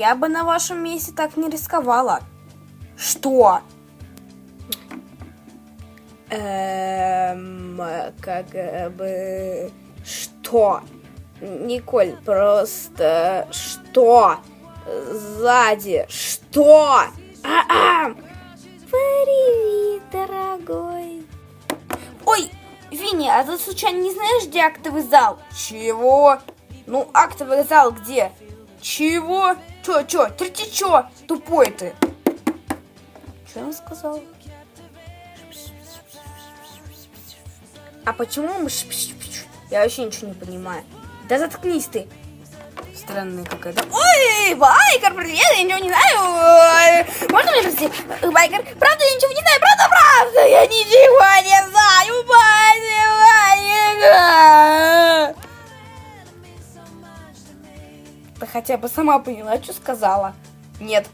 Я бы на вашем месте так не рисковала. Что? Эм, как бы... Что? Николь, просто... Что? Сзади. Что? А-а! Привет, дорогой. Ой, Винни, а ты случайно не знаешь, где актовый зал? Чего? Ну, актовый зал где? Чего? Чё, чё? Ты чё? Тупой ты. Что он сказал? А почему мы... Я вообще ничего не понимаю. Да заткнись ты. Странная какая-то. Ой, Байкер, привет, я ничего не знаю. Можно мне спросить, Байкер, правда я ничего не знаю, правда, Ты хотя бы сама поняла, что сказала? Нет.